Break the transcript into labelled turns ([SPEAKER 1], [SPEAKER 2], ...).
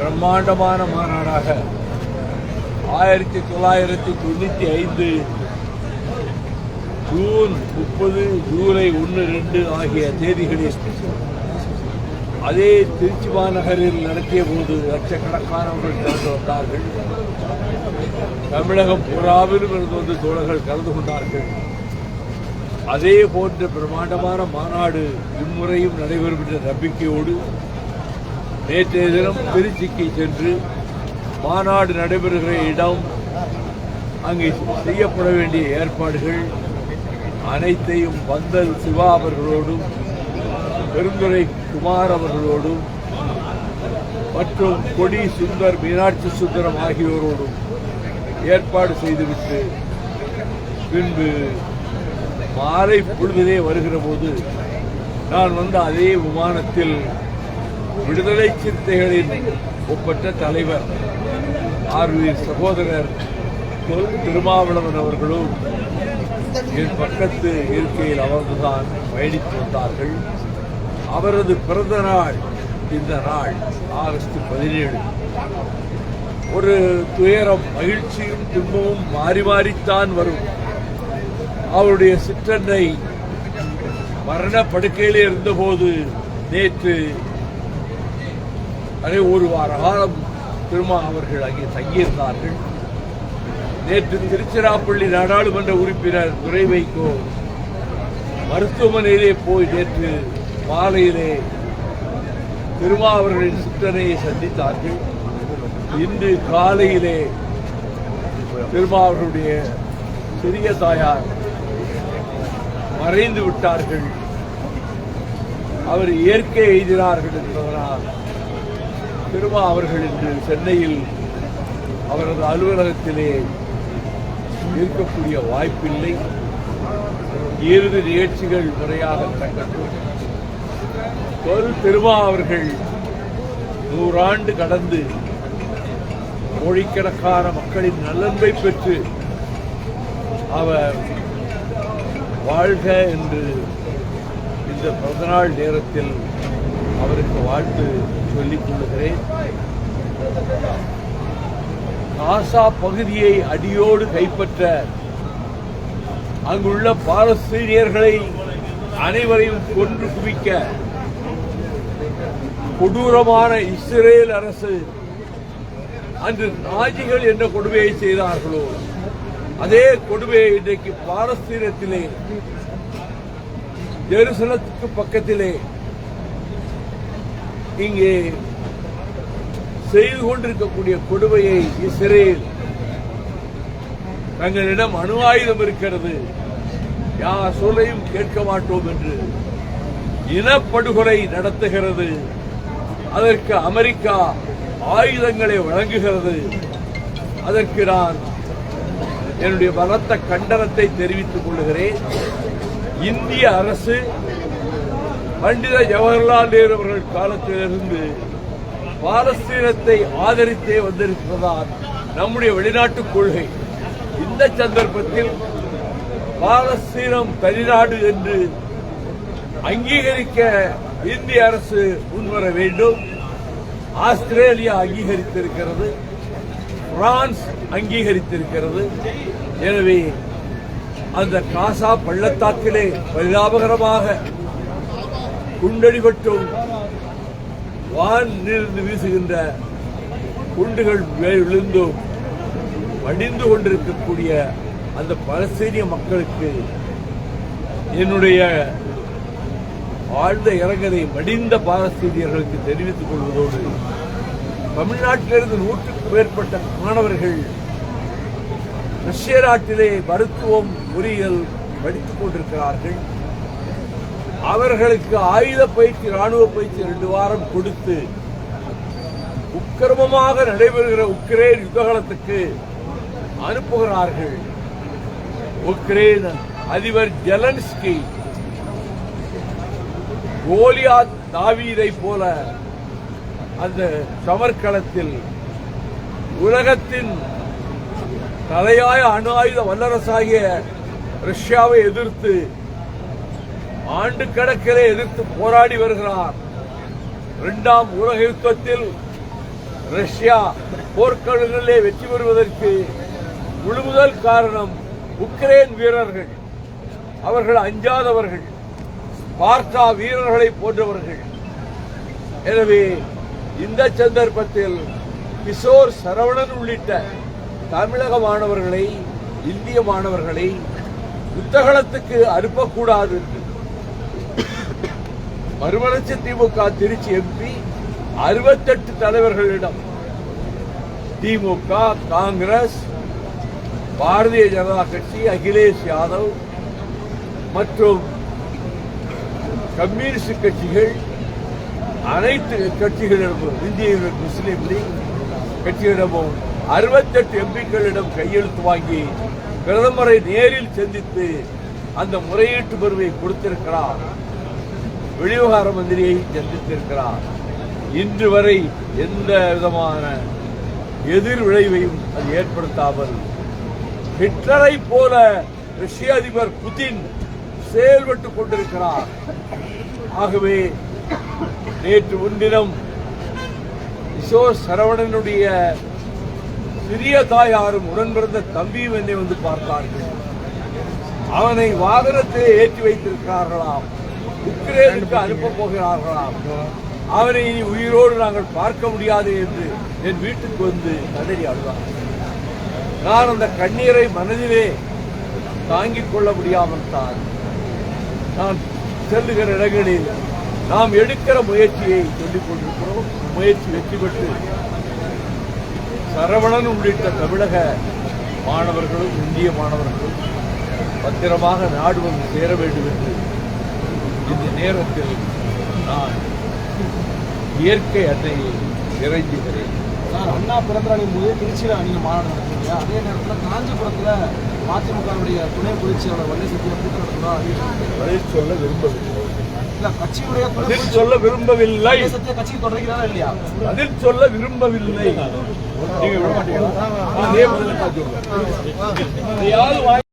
[SPEAKER 1] பிரம்மாண்டமான மாநாடாக ஆயிரத்தி தொள்ளாயிரத்தி தொண்ணூற்றி ஐந்து ஜூன் முப்பது ஜூலை ஒன்று ரெண்டு ஆகிய தேதிகளில் அதே திருச்சி மாநகரில் நடத்திய போது லட்சக்கணக்கானவர்கள் கலந்து வந்தார்கள் தமிழகம் புறாவிலும் இருந்து வந்து தோழர்கள் கலந்து கொண்டார்கள். அதே போன்ற பிரம்மாண்டமான மாநாடு இம்முறையும் நடைபெறும் என்ற நம்பிக்கையோடு நேற்றைய தினம் திருச்சிக்கு சென்று மாநாடு நடைபெறுகிற இடம் அங்கே செய்யப்பட வேண்டிய ஏற்பாடுகள் அனைத்தையும் பந்தல் சிவா அவர்களோடும் பெருந்துரை குமார் அவர்களோடும் மற்றும் கொடி சுந்தர் மீனாட்சி சுந்தரம் ஆகியோரோடும் ஏற்பாடு செய்துவிட்டு பின்பு மாலை பொழுதிலே வருகிற போது நான் வந்த அதே விமானத்தில் விடுதலை சிறுத்தைகளின் ஒப்பற்ற தலைவர் ஆர்வி சகோதரர் திருமாவளவன் அவர்களும் என் பக்கத்து இருக்கையில் அமர்ந்துதான் பயணித்து வந்தார்கள். அவரது பிறந்த நாள் இந்த நாள் ஆகஸ்ட் பதினேழு. ஒரு துயரம் மகிழ்ச்சியும் துன்பமும் மாறி மாறித்தான் வரும். அவருடைய சிற்றன்னை மரண படுக்கையிலே இருந்தபோது நேற்று அதே ஒரு வார காலம் திருமா அவர்கள் அங்கே தங்கியிருந்தார்கள். நேற்று திருச்சிராப்பள்ளி நாடாளுமன்ற உறுப்பினர் துரை வைகோ மருத்துவமனையிலே போய் நேற்று மாலையிலே திருமா அவர்களின் சித்தனையை சந்தித்தார்கள். இன்று காலையிலே திருமா அவர்களுடைய சிறிய தாயார் மறைந்து விட்டார்கள். அவர் இயற்கை எய்தினார்கள் என்பதனால் திருமா அவர்கள் இன்று சென்னையில் அவரது அலுவலகத்திலே இருக்கக்கூடிய வாய்ப்பில்லை. இறுதி நிகழ்ச்சிகள் முறையாக நடக்கட்டும். தொல் திருமா அவர்கள் நூறாண்டு கடந்து கோழிக்கணக்கான மக்களின் நலன்பை பெற்று அவர் வாழ்க என்று இந்த பிறந்தநாள் நேரத்தில் அவருக்கு வாழ்த்து சொல்லிக் கொள்கிறேன் காசா பகுதியை அடியோடு கைப்பற்ற அங்குள்ள பாலஸ்தீனியர்களை அனைவரையும் கொன்று குவிக்க கொடூரமான இஸ்ரேல் அரசு அன்று நாஜிகள் என்ற கொடுமையை செய்தார்களோ அதே கொடுமையை இன்றைக்கு பாலஸ்தீனத்திலே ஜெருசலத்துக்கு பக்கத்திலே இங்கே செய்து கொண்டிருக்கக்கூடிய கொடுமையை இஸ்ரேல் தங்களிடம் அணு ஆயுதம் இருக்கிறது. யார் சொல்லையும் கேட்க மாட்டோம் என்று இனப்படுகொலை நடத்துகிறது. அதற்கு அமெரிக்கா ஆயுதங்களை வழங்குகிறது. அதற்கு நான் என்னுடைய பலத்த கண்டனத்தை தெரிவித்துக் கொள்கிறேன். இந்திய அரசு பண்டித ஜவஹர்லால் நேரு அவர்கள் காலத்திலிருந்து பாலஸ்தீனத்தை ஆதரித்தே வந்திருப்பதால் நம்முடைய வெளிநாட்டு கொள்கை. இந்த சந்தர்ப்பத்தில் பாலஸ்தீனம் தனிநாடு என்று அங்கீகரிக்க இந்திய அரசு முன்வர வேண்டும். ஆஸ்திரேலியா அங்கீகரித்திருக்கிறது. பிரான்ஸ் அங்கீகரித்திருக்கிறது. எனவே அந்த காசா பள்ளத்தாக்கிலே பரிதாபகரமாக குண்டடிபட்டும் வானிலிருந்து வீசுகின்ற குண்டுகள் விழுந்தும் வடிந்து கொண்டிருக்கக்கூடிய அந்த பலஸ்தீனிய மக்களுக்கு என்னுடைய ஆழ்ந்த இறங்கதை மடிந்த பாலஸ்தீனியர்களுக்கு தெரிவித்துக் கொள்வதோடு தமிழ்நாட்டிலிருந்து நூற்றுக்கும் மேற்பட்ட மாணவர்கள் ரஷ்ய நாட்டிலே மருத்துவம் பொறியியல் படித்துக் கொண்டிருக்கிறார்கள். அவர்களுக்கு ஆயுத பயிற்சி ராணுவ பயிற்சி ரெண்டு வாரம் கொடுத்து உக்கிரமமாக நடைபெறுகிற உக்ரைன் யுத்தகலத்துக்கு அனுப்புகிறார்கள். உக்ரைன் அதிபர் ஜெலன்ஸ்கி கோலியா தாவீதை போல அந்த சமர்க்களத்தில் உலகத்தின் தலையாய அணு ஆயுத வல்லரசாகிய ரஷ்யாவை எதிர்த்து ஆண்டு கணக்கிலே எதிர்த்து போராடி வருகிறார். இரண்டாம் உலக யுத்தத்தில் ரஷ்யா போர்க்களங்களிலே வெற்றி பெறுவதற்கு முழு முதல் காரணம் உக்ரைன் வீரர்கள். அவர்கள் அஞ்சாதவர்கள். பார்த்தா வீரர்களை போன்றவர்கள். எனவே இந்த சந்தர்ப்பத்தில் கிஷோர் சரவணன் உள்ளிட்ட தமிழக மாணவர்களை இந்திய மாணவர்களை யுத்தகலத்துக்கு அனுப்பக்கூடாது என்று மறுமலர்ச்சி திமுக திருச்சி எம்பி அறுபத்தெட்டு தலைவர்களிடம் திமுக காங்கிரஸ் பாரதிய ஜனதா கட்சி அகிலேஷ் யாதவ் மற்றும் கம்யூனிஸ்ட் கட்சிகள் அனைத்து கட்சிகளிடமும் இந்திய முஸ்லீம் லீக் கட்சியிடமும் அறுபத்தெட்டு எம்பிக்களிடம் கையெழுத்து வாங்கி பிரதமரை நேரில் சந்தித்து அந்த முறையீட்டு மனுவை கொடுத்திருக்கிறார். வெளிவிவகார மந்திரியை சந்தித்திருக்கிறார் இன்று வரை எந்த விதமான எதிர் விளைவையும் அது ஏற்படுத்தாமல் ஹிட்லரை போல ரஷ்ய அதிபர் புதின் செயல்பட்டுக் கொண்டிருக்கிறார். ஆகவே நேற்று முன்தினம் இசோ சரவணனுடைய சிறிய தாயாரும் உடன் பிறந்த தம்பியும் என்னை வந்து பார்த்தார்கள். அவனை வாகனத்திலே ஏற்றி வைத்திருக்கிறார்களாம். உக்ரைனுக்கு அனுப்ப போகிறார்களாம் அவரை இனி உயிரோடு நாங்கள் பார்க்க முடியாது என்று என் வீட்டுக்கு வந்து கதறி அழுதார். நான் அந்த கண்ணீரை மனதிலே தாங்கிக் கொள்ள முடியாமல் தான் நான் செல்லுகிற இடங்களில் நாம் எடுக்கிற முயற்சியை சொல்லிக் கொண்டிருக்கிறோம். முயற்சி வெற்றி பெற்று சரவணன் உள்ளிட்ட தமிழக மாணவர்களும் இந்திய மாணவர்களும் பத்திரமாக நாடு வந்து சேர வேண்டும் என்று இந்த நேரத்தில் நான் இயற்கை அன்னையை இறைஞ்சுகிறேன்
[SPEAKER 2] சார் அண்ணா பிறந்தநாளின் போது திருச்சியில் நீங்க மாநாடு நடத்துறீங்க அதே நேரத்தில் காஞ்சிபுரத்தில் மதிமுகவுடைய துணை பொதுச்செயலாளர் வள்ளி சத்தியா கூட்டம்.
[SPEAKER 1] பதில் சொல்ல விரும்பவில்லை
[SPEAKER 2] இல்ல கட்சியுடைய
[SPEAKER 1] பதில் சொல்ல விரும்பவில்லை
[SPEAKER 2] சத்தியா கட்சிக்கு தொடர்கிறாரா இல்லையா
[SPEAKER 1] பதில் சொல்ல விரும்பவில்லை நீங்க விட மாட்டீங்களா?